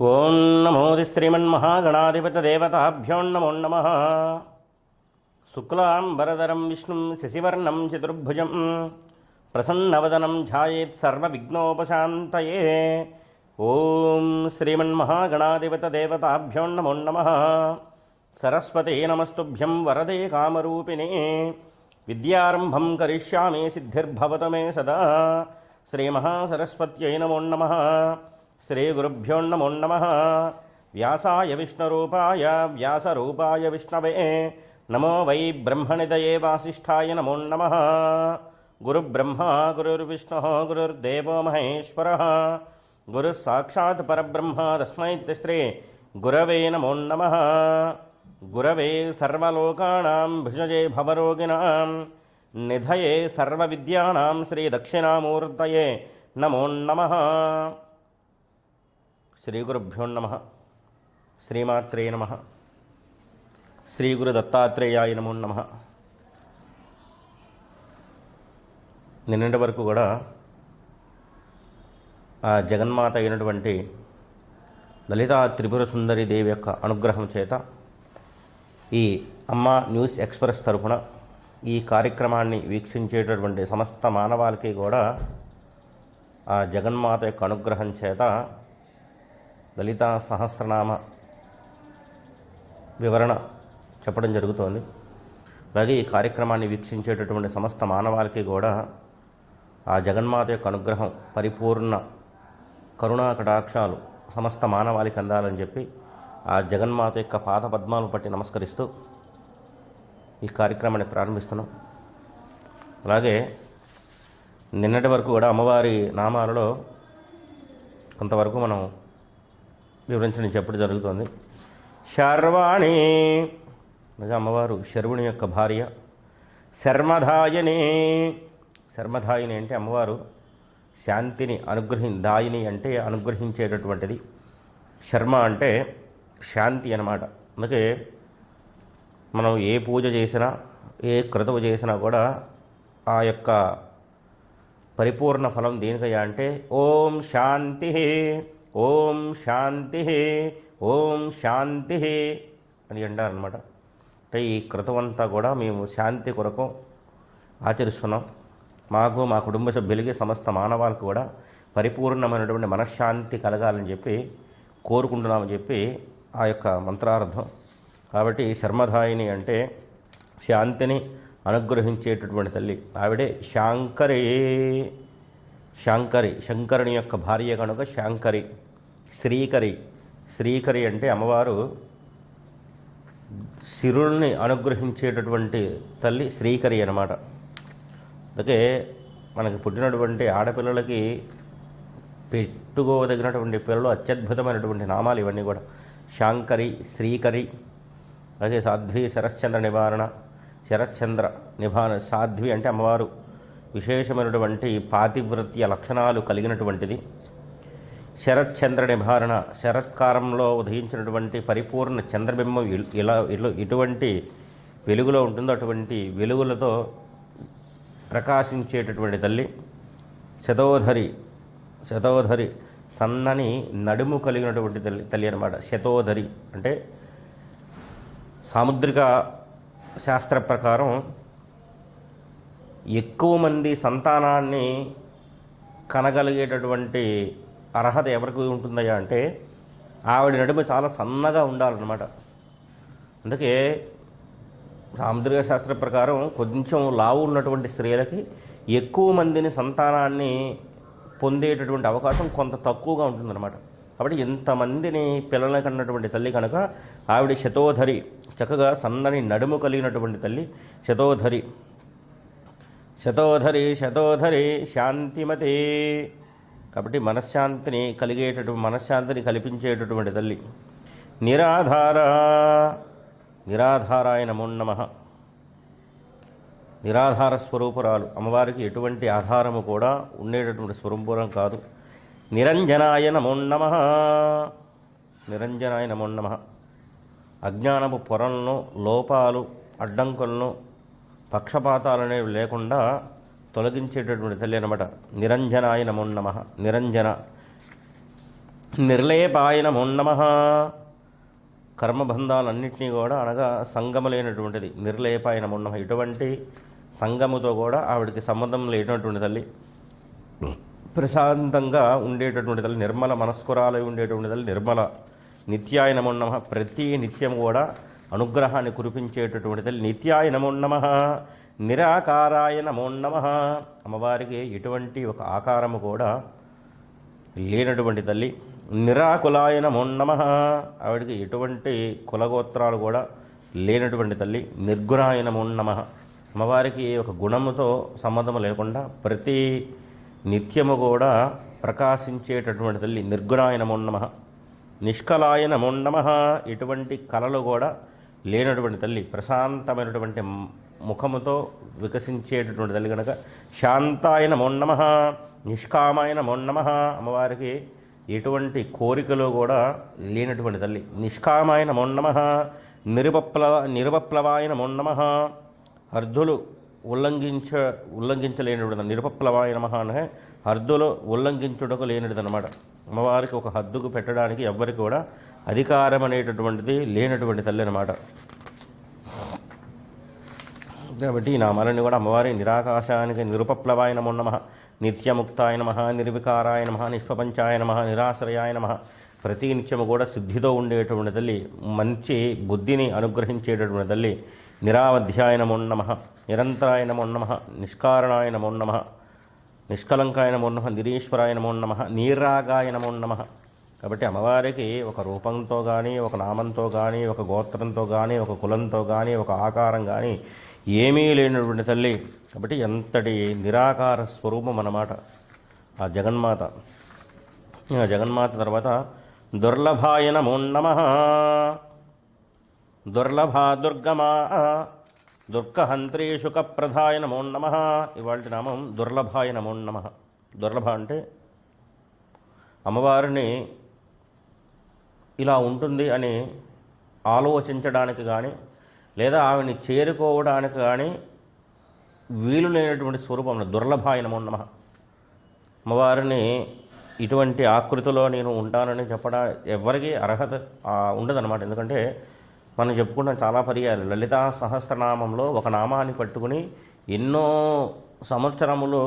ఓం నమోది శ్రీమన్మహాగణాధిపతదేవతాభ్యో నమో నమ. శుక్లాంబరదరం విష్ణుం శశివర్ణం చతుర్భుజం. ప్రసన్నవదనం ఝాయేత్ సర్వవిఘ్నోపశాంతయే. ఓం శ్రీమన్మహాగణాధిపతదేవతాభ్యో నమో నమ. సరస్వతే నమస్తుభ్యం వరదే కామరూపిణే. విద్యారంభం కరిష్యామి సిద్ధిర్భవత మే సదా. శ్రీమహాసరస్వత్యై నమో నమ. శ్రీగురుభ్యో నమో నమ. వ్యాసాయ విష్ణురూపాయ వ్యాసరూపాయ విష్ణవే. నమో వై బ్రహ్మణిదయే వాసిష్ఠాయ నమో నమ. గురుబ్రహ్మ గురుర్విష్ణు గురుర్దేవో మహేశ్వర. గురుः సాక్షాత్ పరబ్రహ్మ తస్మై శ్రీ గురవే నమో నమ. గురవే సర్వలోకానాం భుజజే భవరోగిణాం. నిధయే సర్వవిద్యానాం శ్రీదక్షిణామూర్తయే నమో నమ. శ్రీ గురుభ్యోన్నమ శ్రీమాత్రే నమ. శ్రీగురు దత్తాత్రేయాయ నమో నమ. నిన్నటి వరకు కూడా ఆ జగన్మాత అయినటువంటి లలితా త్రిపుర సుందరి దేవి యొక్క అనుగ్రహం చేత ఈ అమ్మ న్యూస్ ఎక్స్ప్రెస్ తరఫున ఈ కార్యక్రమాన్ని వీక్షించేటటువంటి సమస్త మానవాళికి కూడా ఆ జగన్మాత యొక్క అనుగ్రహం చేత లలితా సహస్రనామ వివరణ చెప్పడం జరుగుతోంది. అలాగే ఈ కార్యక్రమాన్ని వీక్షించేటటువంటి సమస్త మానవాళికి కూడా ఆ జగన్మాత యొక్క అనుగ్రహం పరిపూర్ణ కరుణా కటాక్షాలు సమస్త మానవాళికి అందాలని చెప్పి ఆ జగన్మాత యొక్క పాద పద్మాలు పట్టి నమస్కరిస్తూ ఈ కార్యక్రమాన్ని ప్రారంభిస్తున్నాం. అలాగే నిన్నటి వరకు కూడా అమ్మవారి నామాలలో కొంతవరకు మనం వివరించడం చెప్పడం జరుగుతుంది. శర్వాణి అనగా అమ్మవారు శర్వుని యొక్క భార్య. శర్మధాయని శర్మధాయిని అంటే అమ్మవారు శాంతిని అనుగ్రహి దాయిని అంటే అనుగ్రహించేటటువంటిది. శర్మ అంటే శాంతి అన్నమాట. అందుకే మనం ఏ పూజ చేసినా ఏ క్రతువు చేసినా కూడా ఆ యొక్క పరిపూర్ణ ఫలం దేనికయ్యా అంటే ఓం శాంతి. ఓం శాంతి ఓం శాంతి అని అంటారనమాట అంటే ఈ క్రతువు అంతా కూడా మేము శాంతి కొరకు ఆచరిస్తున్నాం. మాకు మా కుటుంబ సభ్యులకి సమస్త మానవాళికి కూడా పరిపూర్ణమైనటువంటి మనశ్శాంతి కలగాలని చెప్పి కోరుకుంటున్నామని చెప్పి ఆ యొక్క మంత్రార్థం. కాబట్టి శర్మధాయిని అంటే శాంతిని అనుగ్రహించేటటువంటి తల్లి. ఆవిడే శాంకరే. శాంకరి శంకరుని యొక్క భార్య కనుక శాంకరి శ్రీకరి శ్రీకరి అంటే అమ్మవారు సిరుల్ని అనుగ్రహించేటటువంటి తల్లి శ్రీకరి అన్నమాట. అందుకే మనకి పుట్టినటువంటి ఆడపిల్లలకి పెట్టుకోదగినటువంటి పిల్లలు అత్యద్భుతమైనటువంటి నామాలు ఇవన్నీ కూడా. శాంకరి శ్రీకరి అలాగే సాధ్వి శరశ్చంద్ర నివారణ శరశ్చంద్ర నివారణ సాధ్వి అంటే అమ్మవారు. విశేషమైనటువంటి పాతివృత్య లక్షణాలు కలిగినటువంటిది. శరత్చంద్ర నిభారణ శరత్కాలంలో ఉదయించినటువంటి పరిపూర్ణ చంద్రబింబం ఇలా ఇలా ఇటువంటి వెలుగులో ఉంటుందో అటువంటి వెలుగులతో ప్రకాశించేటటువంటి తల్లి శతోధరి శతోధరి సన్నని నడుము కలిగినటువంటి తల్లి తల్లి అనమాట శతోధరి అంటే సాముద్రిక శాస్త్ర ప్రకారం ఎక్కువ మంది సంతానాన్ని కనగలిగేటటువంటి అర్హత ఎవరికి ఉంటుందయ్యా అంటే ఆవిడ నడుము చాలా సన్నగా ఉండాలన్నమాట. అందుకే రామదుర్గ శాస్త్ర ప్రకారం కొంచెం లావు ఉన్నటువంటి స్త్రీలకి ఎక్కువ మందిని సంతానాన్ని పొందేటటువంటి అవకాశం కొంత తక్కువగా ఉంటుందన్నమాట. కాబట్టి ఇంతమందిని పిల్లల కన్నటువంటి తల్లి కనుక ఆవిడ శతోధరి చక్కగా సన్నని నడుము కలిగినటువంటి తల్లి శతోధరి. శతోధరి శతోధరి శాంతిమతి. కాబట్టి మనశ్శాంతిని కలిగేటటువంటి మనశ్శాంతిని కల్పించేటటువంటి తల్లి. నిరాధార నిరాధారాయ నమో. నమ నిరాధార స్వరూపురాలు. అమ్మవారికి ఎటువంటి ఆధారము కూడా ఉండేటటువంటి స్వరూపురం కాదు. నిరంజనాయ నమో. నమ నిరంజనాయ నమో. నమ అజ్ఞానపు పొరలను లోపాలు అడ్డంకులను పక్షపాతాలు అనేవి లేకుండా తొలగించేటటువంటి తల్లి అనమాట నిరంజనాయ నమో నమ. నిరంజన. నిర్లేపాయ నమో నమ. కర్మబంధాలన్నింటినీ కూడా అనగా సంగమలేనటువంటిది. నిర్లేపాయ నమో నమ. ఇటువంటి సంగముతో కూడా ఆవిడకి సంబంధం లేనటువంటి తల్లి. ప్రశాంతంగా ఉండేటటువంటి తల్లి. నిర్మల మనస్కురాలై ఉండేటువంటి తల్లి. నిర్మల. నిత్యాయ నమో నమ. ప్రతి నిత్యం కూడా అనుగ్రహాన్ని కురిపించేటటువంటి తల్లి నిత్యాయ నమో నమ నిరాకారాయ నమో నమ. అమ్మవారికి ఎటువంటి ఒక ఆకారము కూడా లేనటువంటి తల్లి నిరాకులాయ నమో నమ. ఆవిడికి ఎటువంటి కులగోత్రాలు కూడా లేనటువంటి తల్లి నిర్గుణాయ నమో నమ. అమ్మవారికి ఒక గుణముతో సంబంధం లేకుండా ప్రతి నిత్యము కూడా ప్రకాశించేటటువంటి తల్లి నిర్గుణాయ నమో నమ. నిష్కలాయ నమో నమ. ఎటువంటి కళలు కూడా లేనటువంటి తల్లి ప్రశాంతమైనటువంటి ముఖముతో వికసించేటటువంటి తల్లి కనుక శాంతాయ నమో నమ నిష్కామాయ అమ్మవారికి ఎటువంటి కోరికలు కూడా లేనటువంటి తల్లి. నిష్కామాయ నమో నమ నిరుపప్లవ నిరుపప్లవాయ నమో అర్ధులు ఉల్లంఘించ ఉల్లంఘించలేనిది నిరుపప్లవాయ నమ అనే హద్దులు ఉల్లంఘించుటకు లేనిదనమాట అమ్మవారికి ఒక హద్దుకు పెట్టడానికి ఎవ్వరికి కూడా అధికారం అనేటటువంటిది లేనటువంటి తల్లి అనమాట కాబట్టి ఈ నామాలన్నీ కూడా అమ్మవారి నిరాకాశానికి నిరుపప్లవాయ నమో నమ నిత్యముక్తాయ నమ నిర్వికారాయ నమ నిష్పపంచాయ నమ నిరాశ్రయాయ నమ. ప్రతి నిత్యము కూడా సిద్ధితో ఉండేటువంటి తల్లి మంచి బుద్ధిని అనుగ్రహించేటటువంటి తల్లి నిరావధ్యాయ నమో నమ నిరంతరాయ నమో నమ నిష్కారణాయ నమో నమ నిష్కలంకాయ నమో నమ నిరీశ్వరాయ నమో నమ నీరాగాయ నమో నమ. కాబట్టి అమ్మవారికి ఒక రూపంతో కానీ ఒక నామంతో కానీ ఒక గోత్రంతో కానీ ఒక కులంతో కానీ ఒక ఆకారం కానీ ఏమీ లేనటువంటి తల్లి. కాబట్టి ఎంతటి నిరాకార స్వరూపం అన్నమాట ఆ జగన్మాత. ఆ జగన్మాత తర్వాత దుర్లభాయ నమో నమ. దుర్లభ దుర్గమా. దుర్గహంత్రీ శుకప్రధాయ నమో నమ. ఇవాళ నామం దుర్లభాయ నమో నమ. దుర్లభ అంటే అమ్మవారిని ఇలా ఉంటుంది అని ఆలోచించడానికి కానీ లేదా ఆమెని చేరుకోవడానికి కానీ వీలు లేనటువంటి స్వరూపంలో దుర్లభాయ నమో. నమ అమ్మవారిని ఇటువంటి ఆకృతిలో నేను ఉంటానని చెప్పడా ఎవరికి అర్హత ఉండదన్నమాట. ఎందుకంటే మనం చెప్పుకున్న చాలా పర్యాలు లలితా సహస్రనామంలో ఒక నామాన్ని పట్టుకుని ఎన్నో సంవత్సరములు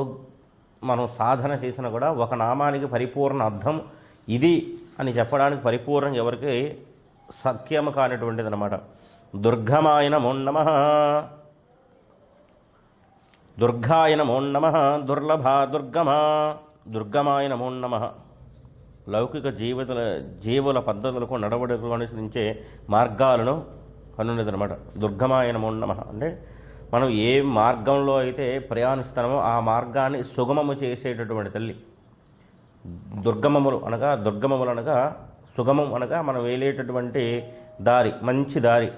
మనం సాధన చేసినా కూడా ఒక నామానికి పరిపూర్ణ అర్థం ఇది అని చెప్పడానికి పరిపూర్ణం ఎవరికి సఖ్యము కానిటువంటిది అనమాట దుర్గమాయన మోన్నమ దుర్గాయన మోన్నమ దుర్లభ దుర్గమా. దుర్గమాయన మోన్నమ లౌకిక జీవితల జీవుల పద్ధతులకు నడవడికలు అనుసరించే మార్గాలను కనున్నదనమాట దుర్గమాయ నమో. అంటే మనం ఏ మార్గంలో అయితే ప్రయాణిస్తామో ఆ మార్గాన్ని సుగమము చేసేటటువంటి తల్లి. దుర్గమములు అనగా దుర్గమములు అనగా సుగమం అనగా మనం వేలేటటువంటి దారి మంచి దారి.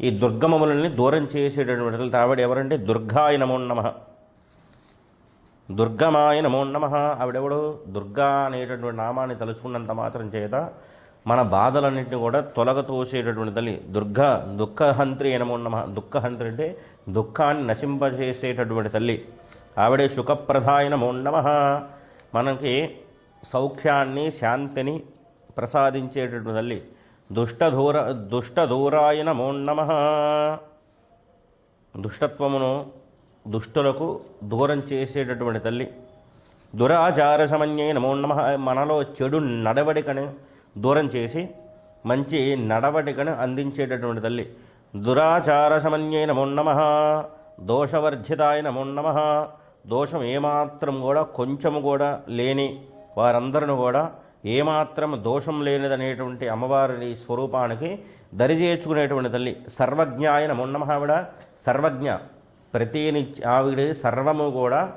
ఈ దుర్గమములని దూరం చేసేటటువంటి తల్లి ఆవిడ ఎవరంటే? దుర్గాయ నమో నమ. దుర్గమాయ నమో నమ. ఆవిడెవడు? దుర్గా అనేటటువంటి నామాన్ని తలుచుకున్నంత మాత్రం చేత మన బాధలన్నింటినీ కూడా తొలగ తోసేటటువంటి తల్లి దుర్గా దుఃఖహంత్రి నమో నమ. దుఃఖహంత్రి అంటే దుఃఖాన్ని నశింపజేసేటటువంటి తల్లి. ఆవిడే సుఖప్రదాయ నమో నమ. మనకి సౌఖ్యాన్ని శాంతిని ప్రసాదించేటటువంటి తల్లి దుష్టదూర దుష్టదూరాయ నమో. నమ దుష్టత్వమును దుష్టులకు దూరం చేసేటటువంటి తల్లి దురాచార సమన్యే నమో. నమ మనలో చెడు నడవడికను దూరం చేసి మంచి నడవడికను అందించేటటువంటి తల్లి దురాచార సమన్యే నమో. నమ దోషవర్జితాయ నమో నమ. దోషం ఏమాత్రం కూడా కొంచెము కూడా లేని వారందరిని కూడా ఏమాత్రం దోషం లేనిదనేటువంటి అమ్మవారి స్వరూపానికి దరిచేర్చుకునేటువంటి తల్లి సర్వజ్ఞాయ నమో సర్వజ్ఞ. ప్రతి ఆవిడ సర్వము కూడా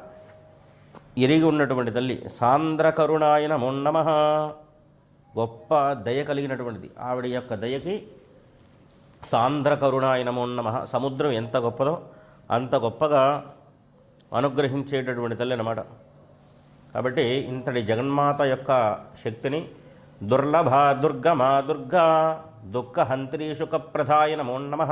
ఎరిగి ఉన్నటువంటి తల్లి సాంద్రకరుణాయన కరుణాయ గొప్ప దయ కలిగినటువంటిది. ఆవిడ యొక్క దయకి సాంద్రకరుణాయన కరుణాయ సముద్రం ఎంత గొప్పదో అంత గొప్పగా అనుగ్రహించేటటువంటి తల్లి అన్నమాట. కాబట్టి ఇంతటి జగన్మాత యొక్క శక్తిని దుర్లభ దుర్గమా దుర్గా దుఃఖహంత్రీ శుకప్రదాయ నమో నమ.